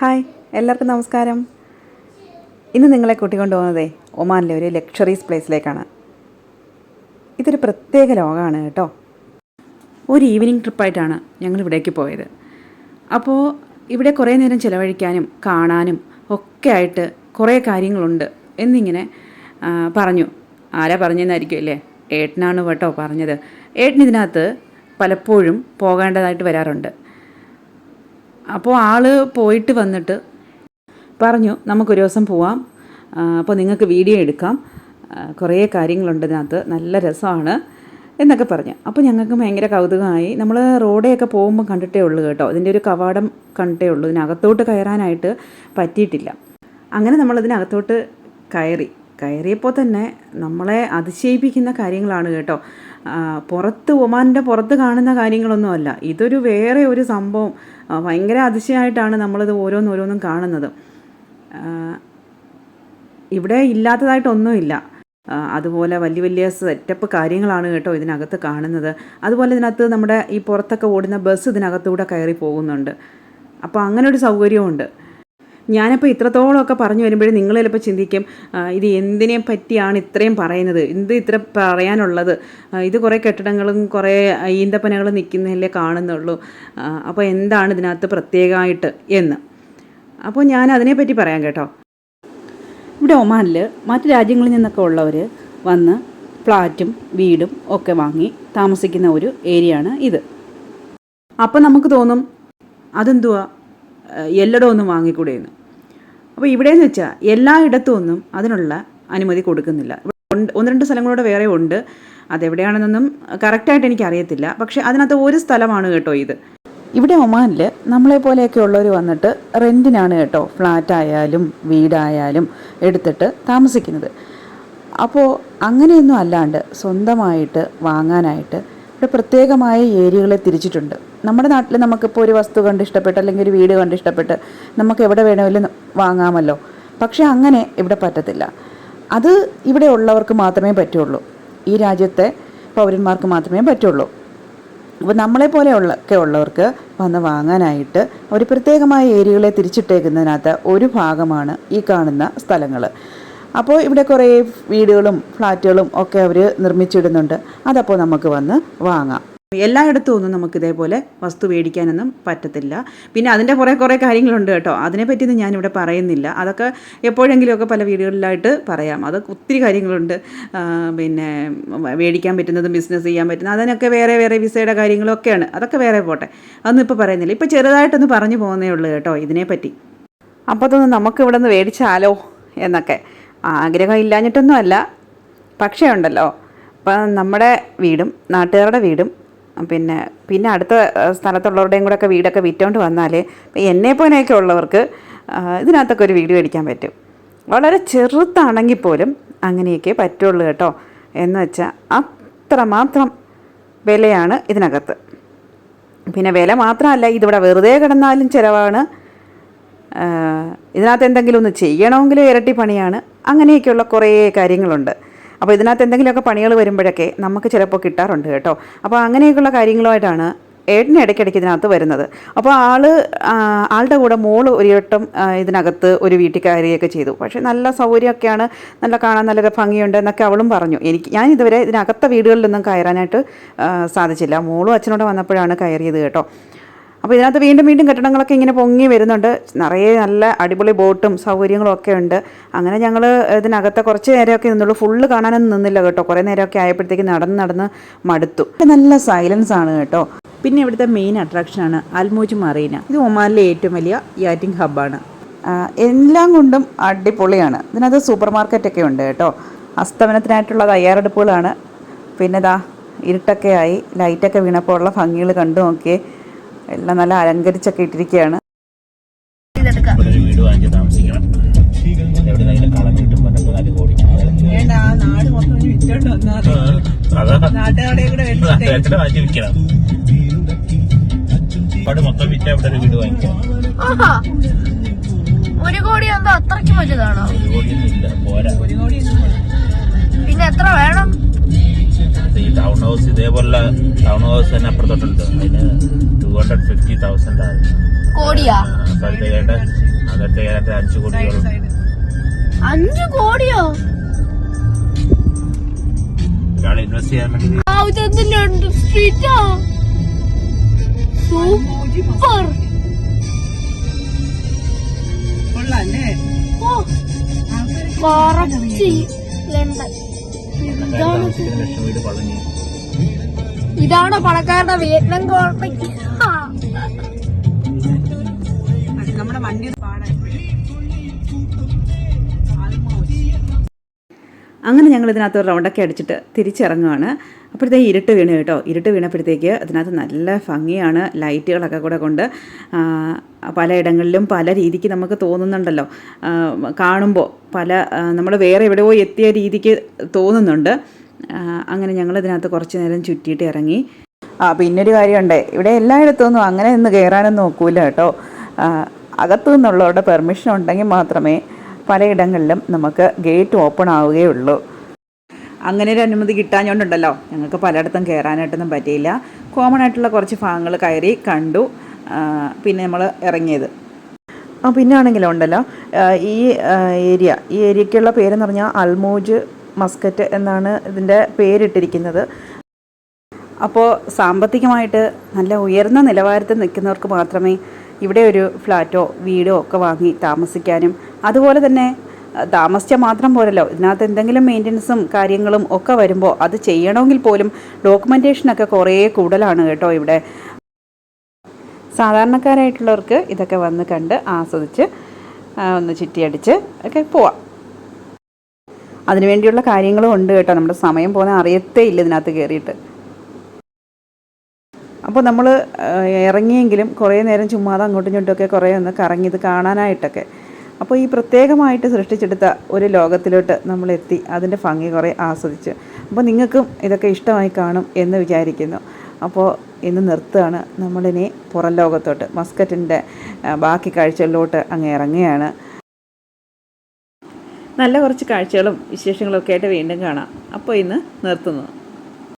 Hi എല്ലാവർക്കും നമസ്കാരം. ഇന്ന് നിങ്ങളെ കൂട്ടിക്കൊണ്ടു പോകുന്നതേ ഒമാനിലെ ഒരു ലക്ഷറീസ് പ്ലേസിലേക്കാണ് ഇതൊരു പ്രത്യേക ലോകമാണ് കേട്ടോ. ഒരു ഈവനിങ് ട്രിപ്പായിട്ടാണ് ഞങ്ങൾ ഇവിടേക്ക് പോയത്. അപ്പോൾ ഇവിടെ കുറേ നേരം ചിലവഴിക്കാനും കാണാനും ഒക്കെ ആയിട്ട് കുറേ കാര്യങ്ങളുണ്ട് എന്നിങ്ങനെ പറഞ്ഞു. ആരാ പറഞ്ഞെന്നായിരിക്കും അല്ലേ? ഏട്ടനാണ് കേട്ടോ പറഞ്ഞത്. ഏട്ടൻ ഇതിനകത്ത് പലപ്പോഴും പോകേണ്ടതായിട്ട് വരാറുണ്ട്. അപ്പോൾ ആൾ പോയിട്ട് വന്നിട്ട് പറഞ്ഞു നമുക്കൊരു ദിവസം പോവാം. അപ്പോൾ നിങ്ങൾക്ക് വീഡിയോ എടുക്കാം. കുറേ കാര്യങ്ങളുണ്ട് ഇതിനകത്ത്. നല്ല രസമാണ്. എന്നൊക്കെ പറഞ്ഞു. അപ്പോൾ ഞങ്ങൾക്ക് ഭയങ്കര കൗതുകമായി. നമ്മൾ റോഡേയൊക്കെ പോകുമ്പോൾ കണ്ടിട്ടേ ഉള്ളൂ കേട്ടോ. ഇതിന്റെ ഒരു കവാടം കണ്ടിട്ടേ ഉള്ളൂ. ഇതിനകത്തോട്ട് കയറാനായിട്ട് പറ്റിയിട്ടില്ല. അങ്ങനെ നമ്മൾ ഇതിനകത്തോട്ട് കയറി. കയറിയപ്പോൾ തന്നെ നമ്മളെ അതിശയിപ്പിക്കുന്ന കാര്യങ്ങളാണ് കേട്ടോ. പുറത്ത് ഒമാനിന്റെ പുറത്ത് കാണുന്ന കാര്യങ്ങളൊന്നുമല്ല ഇതൊരു വേറെ ഒരു സംഭവം. ഭയങ്കര അതിശയമായിട്ടാണ് നമ്മളിത് ഓരോന്നോരോന്നും കാണുന്നത്. ഇവിടെ ഇല്ലാത്തതായിട്ടൊന്നുമില്ല. അതുപോലെ വലിയ വലിയ സെറ്റപ്പ് കാര്യങ്ങളാണ് കേട്ടോ ഇതിനകത്ത് കാണുന്നത്. അതുപോലെ ഇതിനകത്ത് നമ്മുടെ ഈ പുറത്തൊക്കെ ഓടുന്ന ബസ് ഇതിനകത്തൂടെ കയറി പോകുന്നുണ്ട്. അപ്പോൾ അങ്ങനെ ഒരു സൗകര്യമുണ്ട് ഞാനപ്പോൾ ഇത്രത്തോളമൊക്കെ പറഞ്ഞു വരുമ്പോഴും നിങ്ങൾ ചിലപ്പോൾ ചിന്തിക്കും ഇത് എന്തിനെ പറ്റിയാണ് ഇത്രയും പറയുന്നത്? എന്ത് ഇത്ര പറയാനുള്ളത്? ഇത് കുറേ കെട്ടിടങ്ങളും കുറേ ഈന്തപ്പനകളും നിൽക്കുന്നതല്ലേ കാണുന്നുള്ളൂ. അപ്പോൾ എന്താണ് ഇതിനകത്ത് പ്രത്യേകമായിട്ട് എന്ന്. അപ്പോൾ ഞാൻ അതിനെപ്പറ്റി പറയാം കേട്ടോ. ഇവിടെ ഒമാനിൽ മറ്റു രാജ്യങ്ങളിൽ നിന്നൊക്കെ ഉള്ളവർ വന്ന് ഫ്ലാറ്റും വീടും ഒക്കെ വാങ്ങി താമസിക്കുന്ന ഒരു ഏരിയയാണ് ഇത്. അപ്പം നമുക്ക് തോന്നും അതെന്തുവാ? ഏഹ് ഒന്നും വാങ്ങിക്കൂടെയെന്ന്. അപ്പോൾ ഇവിടെയെന്ന് വെച്ചാൽ എല്ലായിടത്തും ഒന്നും അതിനുള്ള അനുമതി കൊടുക്കുന്നില്ല. ഒന്ന് രണ്ട് സ്ഥലങ്ങളൂടെ വേറെ ഉണ്ട്. അതെവിടെയാണെന്നൊന്നും കറക്റ്റായിട്ട് എനിക്ക് അറിയത്തില്ല പക്ഷേ അതിനകത്ത് ഒരു സ്ഥലമാണ് കേട്ടോ ഇത്. ഇവിടെ ഒമാനിൽ നമ്മളെ പോലെയൊക്കെ ഉള്ളവർ വന്നിട്ട് റെന്റിനാണ് കേട്ടോ ഫ്ലാറ്റ് ആയാലും വീടായാലും എടുത്തിട്ട് താമസിക്കുന്നത്. അപ്പോൾ അങ്ങനെയൊന്നും അല്ലാണ്ട് സ്വന്തമായിട്ട് വാങ്ങാനായിട്ട് ഇവിടെ പ്രത്യേകമായ ഏരിയകളെ തിരിച്ചിട്ടുണ്ട്. നമ്മുടെ നാട്ടിൽ നമുക്കിപ്പോൾ ഒരു വസ്തു കണ്ട് ഇഷ്ടപ്പെട്ട് അല്ലെങ്കിൽ ഒരു വീട് കണ്ട് ഇഷ്ടപ്പെട്ട് നമുക്ക് എവിടെ വേണമെങ്കിലും വാങ്ങാമല്ലോ. പക്ഷേ അങ്ങനെ ഇവിടെ പറ്റത്തില്ല. അത് ഇവിടെ ഉള്ളവർക്ക് മാത്രമേ പറ്റുള്ളൂ. ഈ രാജ്യത്തെ പൗരന്മാർക്ക് മാത്രമേ പറ്റുള്ളൂ. അപ്പോൾ നമ്മളെ പോലെയുള്ള ഒക്കെ ഉള്ളവർക്ക് വന്ന് വാങ്ങാനായിട്ട് ഒരു പ്രത്യേകമായ ഏരിയകളെ തിരിച്ചിട്ടേക്കുന്നതിനകത്ത് ഒരു ഭാഗമാണ് ഈ കാണുന്ന സ്ഥലങ്ങൾ അപ്പോൾ ഇവിടെ കുറേ വീടുകളും ഫ്ലാറ്റുകളും ഒക്കെ അവർ നിർമ്മിച്ചിടുന്നുണ്ട്. അതപ്പോൾ നമുക്ക് വന്ന് വാങ്ങാം. എല്ലായിടത്തും ഒന്നും നമുക്ക് ഇതേപോലെ വസ്തു മേടിക്കാനൊന്നും പറ്റത്തില്ല. പിന്നെ അതിന്റെ കുറേ കുറേ കാര്യങ്ങളുണ്ട് കേട്ടോ. അതിനെപ്പറ്റിയൊന്നും ഞാനിവിടെ പറയുന്നില്ല. അതൊക്കെ എപ്പോഴെങ്കിലുമൊക്കെ പല വീടുകളിലായിട്ട് പറയാം. അതൊക്കെ ഒത്തിരി കാര്യങ്ങളുണ്ട്. പിന്നെ മേടിക്കാൻ പറ്റുന്നതും ബിസിനസ് ചെയ്യാൻ പറ്റുന്നത് അതിനൊക്കെ വേറെ വേറെ വിസയുടെ കാര്യങ്ങളൊക്കെയാണ്. അതൊക്കെ വേറെ പോട്ടെ. അതൊന്നും ഇപ്പോൾ പറയുന്നില്ല. ഇപ്പോൾ ചെറുതായിട്ടൊന്ന് പറഞ്ഞു പോകുന്നേ ഉള്ളൂ കേട്ടോ ഇതിനെപ്പറ്റി. അപ്പോൾ അതൊന്ന് നമുക്ക് ഇവിടെ നിന്ന് മേടിച്ചാലോ എന്നൊക്കെ. ആഗ്രഹം ഇല്ലാഞ്ഞിട്ടൊന്നുമല്ല പക്ഷേ ഉണ്ടല്ലോ. അപ്പം നമ്മുടെ വീടും നാട്ടുകാരുടെ വീടും പിന്നെ പിന്നെ അടുത്ത സ്ഥലത്തുള്ളവരുടെയും കൂടെ ഒക്കെ വീടൊക്കെ വിറ്റോണ്ട് വന്നാൽ എന്നെ പോലെയൊക്കെ ഉള്ളവർക്ക് ഇതിനകത്തൊക്കെ ഒരു വീട് മേടിക്കാൻ പറ്റും. വളരെ ചെറുതാണെങ്കിൽ പോലും അങ്ങനെയൊക്കെ പറ്റുള്ളൂ കേട്ടോ. എന്ന് വെച്ചാൽ അത്രമാത്രം വിലയാണ് ഇതിനകത്ത്. പിന്നെ വില മാത്രമല്ല ഇതിവിടെ വെറുതെ കിടന്നാലും ചിലവാണ്. ഇതിനകത്ത് എന്തെങ്കിലും ഒന്ന് ചെയ്യണമെങ്കിൽ ഇരട്ടി പണിയാണ്. അങ്ങനെയൊക്കെയുള്ള കുറേ കാര്യങ്ങളുണ്ട്. അപ്പോൾ ഇതിനകത്ത് എന്തെങ്കിലുമൊക്കെ പണികൾ വരുമ്പോഴൊക്കെ നമുക്ക് ചിലപ്പോൾ കിട്ടാറുണ്ട് കേട്ടോ. അപ്പോൾ അങ്ങനെയൊക്കെയുള്ള കാര്യങ്ങളുമായിട്ടാണ് ഏട്ടന് ഇടയ്ക്കിടയ്ക്ക് ഇതിനകത്ത് വരുന്നത്. അപ്പോൾ ആൾ ആളുടെ കൂടെ മോൾ ഒരു വട്ടം ഇതിനകത്ത് ഒരു വീട്ടിൽ കയറുകയൊക്കെ ചെയ്തു. പക്ഷേ നല്ല സൗകര്യമൊക്കെയാണ്. നല്ല കാണാൻ നല്ലൊരു ഭംഗിയുണ്ട് എന്നൊക്കെ അവളും പറഞ്ഞു. എനിക്ക് ഞാൻ ഇതുവരെ ഇതിനകത്തെ വീടുകളിലൊന്നും കയറാനായിട്ട് സാധിച്ചില്ല. മോളും അച്ഛനോട് വന്നപ്പോഴാണ് കയറിയത് കേട്ടോ. അപ്പോൾ ഇതിനകത്ത് വീണ്ടും വീണ്ടും കെട്ടിടങ്ങളൊക്കെ ഇങ്ങനെ പൊങ്ങി വരുന്നുണ്ട്. നിറയെ നല്ല അടിപൊളി ബോട്ടും സൗകര്യങ്ങളും ഒക്കെ ഉണ്ട്. അങ്ങനെ ഞങ്ങൾ ഇതിനകത്തെ കുറച്ച് നേരമൊക്കെ നിന്നുള്ളൂ ഫുള്ള് കാണാനൊന്നും നിന്നില്ല കേട്ടോ. കുറേ നേരമൊക്കെ ആയപ്പോഴത്തേക്ക് നടന്ന് നടന്ന് മടുത്തു. നല്ല സൈലൻസ് ആണ് കേട്ടോ. പിന്നെ ഇവിടുത്തെ മെയിൻ അട്രാക്ഷനാണ് അൽമോജ് മറീന. ഇത് ഒമാനിലെ ഏറ്റവും വലിയ യാറ്റിംഗ് ഹബ്ബാണ് എല്ലാം കൊണ്ടും അടിപൊളിയാണ്. ഇതിനകത്ത് സൂപ്പർ മാർക്കറ്റൊക്കെ ഉണ്ട് കേട്ടോ. അസ്തമനത്തിനായിട്ടുള്ള തയ്യാറെടുപ്പുകളാണ്. പിന്നെ ഇതാ ഇരുട്ടൊക്കെ ആയി ലൈറ്റൊക്കെ വീണപ്പോൾ ഉള്ള ഭംഗികൾ കണ്ടു നോക്കിയേ. എല്ലാം നല്ല അലങ്കരിച്ചൊക്കെ ഇട്ടിരിക്കുകയാണ് ഒരു വീട് വാങ്ങിച്ച് താമസിക്കണം. എവിടെന്നെങ്കിലും കളം മൊത്തം അതാ. വാങ്ങിച്ച് വിൽക്കണം? അവിടെ മൊത്തം വിറ്റ അവിടെ ഒരു വീട് വാങ്ങിക്കാം? ആഹാ. ഒരു കോടി എന്താ അത്രയ്ക്ക് വലുതാണോ? ഒരു കോടിയൊന്നും ഇല്ല പോരാ. ഒരു കോടി ഒന്നും പിന്നെ എത്ര ഹൗസ് ഇതേപോലുള്ള ടൗൺ ഹൗസ് തന്നെ അപ്പുറത്തോട്ടുണ്ട്. അതിന് ടു ഹൺഡ്രഡ് ഫിഫ്റ്റി തൗസൻഡ് ആയിരുന്നു കോടിയാ? അകത്തേക്കായിട്ട് അഞ്ചു കോടിയോളം. അഞ്ചു കോടിയോ? ഒരാൾ ഇൻവെസ്റ്റ് ചെയ്യാൻ വേണ്ടി ആ സൂപ്പർ കറക്റ്റ് ലണ്ടൻ ഇതാണ് ലക്ഷം വീട് പളഞ്ഞു. ഇതാണ് പണക്കാരുടെ വിയറ്റ്നാം ആ. നമ്മുടെ വണ്ടി അങ്ങനെ ഞങ്ങൾ ഇതിനകത്ത് ഒരു റൗണ്ടൊക്കെ അടിച്ചിട്ട് തിരിച്ചിറങ്ങുവാണ്. അപ്പോഴത്തേക്ക് ഇരുട്ട് വീണ് കേട്ടോ. ഇരുട്ട് വീണപ്പോഴത്തേക്ക് അതിനകത്ത് നല്ല ഭംഗിയാണ് ലൈറ്റുകളൊക്കെ കൂടെ കൊണ്ട്. പലയിടങ്ങളിലും പല രീതിക്ക് നമുക്ക് തോന്നുന്നുണ്ടല്ലോ. കാണുമ്പോൾ പല നമ്മൾ വേറെ എവിടെയോ എത്തിയ രീതിക്ക് തോന്നുന്നുണ്ട്. അങ്ങനെ ഞങ്ങൾ ഇതിനകത്ത് കുറച്ച് നേരം ചുറ്റിയിട്ട് ഇറങ്ങി. ആ പിന്നൊരു കാര്യമുണ്ട്. ഇവിടെ എല്ലായിടത്തൊന്നും അങ്ങനെ ഒന്ന് കയറാനൊന്നും നോക്കൂല കേട്ടോ. അകത്തു നിന്നുള്ളവരുടെ പെർമിഷൻ ഉണ്ടെങ്കിൽ മാത്രമേ പലയിടങ്ങളിലും നമുക്ക് ഗേറ്റ് ഓപ്പൺ ആവുകയുള്ളൂ. അങ്ങനെ ഒരു അനുമതി കിട്ടാഞ്ഞോണ്ടുണ്ടല്ലോ. ഞങ്ങൾക്ക് പലയിടത്തും കയറാനായിട്ടൊന്നും പറ്റിയില്ല. കോമൺ ആയിട്ടുള്ള കുറച്ച് ഭാഗങ്ങൾ കയറി കണ്ടു. പിന്നെ നമ്മൾ ഇറങ്ങിയത്. ആ പിന്നെ ആണെങ്കിലും ഉണ്ടല്ലോ ഈ ഏരിയ. ഈ ഏരിയക്കുള്ള പേരെന്ന് പറഞ്ഞാൽ അൽമൂജ് മസ്കറ്റ് എന്നാണ് ഇതിന്റെ പേരിട്ടിരിക്കുന്നത്. അപ്പോൾ സാമ്പത്തികമായിട്ട് നല്ല ഉയർന്ന നിലവാരത്തിൽ നിൽക്കുന്നവർക്ക് മാത്രമേ ഇവിടെ ഒരു ഫ്ലാറ്റോ വീടോ ഒക്കെ വാങ്ങി താമസിക്കാനും അതുപോലെ തന്നെ താമസിച്ച മാത്രം പോരല്ലോ. ഇതിനകത്ത് എന്തെങ്കിലും മെയിന്റനൻസും കാര്യങ്ങളും ഒക്കെ വരുമ്പോൾ അത് ചെയ്യണമെങ്കിൽ പോലും ഡോക്യുമെന്റേഷനൊക്കെ കുറേ കൂടുതലാണ് കേട്ടോ ഇവിടെ. സാധാരണക്കാരായിട്ടുള്ളവർക്ക് ഇതൊക്കെ വന്ന് കണ്ട് ആസ്വദിച്ച് ഒന്ന് ചുറ്റിയടിച്ച് ഒക്കെ പോവാം. അതിനുവേണ്ടിയുള്ള കാര്യങ്ങളും ഉണ്ട് കേട്ടോ. നമ്മുടെ സമയം പോകുന്ന അറിയത്തേ ഇല്ല ഇതിനകത്ത് കയറിയിട്ട് അപ്പോൾ നമ്മൾ ഇറങ്ങിയെങ്കിലും കുറേ നേരം ചുമ്മാതെ അങ്ങോട്ടും ഇങ്ങോട്ടുമൊക്കെ കുറേ ഒന്ന് കറങ്ങി ഇത് കാണാനായിട്ടൊക്കെ. അപ്പോൾ ഈ പ്രത്യേകമായിട്ട് സൃഷ്ടിച്ചെടുത്ത ഒരു ലോകത്തിലോട്ട് നമ്മൾ എത്തി അതിന്റെ ഭംഗി കുറേ ആസ്വദിച്ചു. അപ്പോൾ നിങ്ങൾക്കും ഇതൊക്കെ ഇഷ്ടമായി കാണും എന്ന് വിചാരിക്കുന്നു. അപ്പോൾ ഇന്ന് നിർത്തുകയാണ്. നമ്മളിനി പുറം ലോകത്തോട്ട് മസ്കറ്റിന്റെ ബാക്കി കാഴ്ചകളിലോട്ട് അങ്ങ് ഇറങ്ങുകയാണ്. നല്ല കുറച്ച് കാഴ്ചകളും വിശേഷങ്ങളും ഒക്കെ ആയിട്ട് വീണ്ടും കാണാം. അപ്പോൾ ഇന്ന് നിർത്തുന്നു.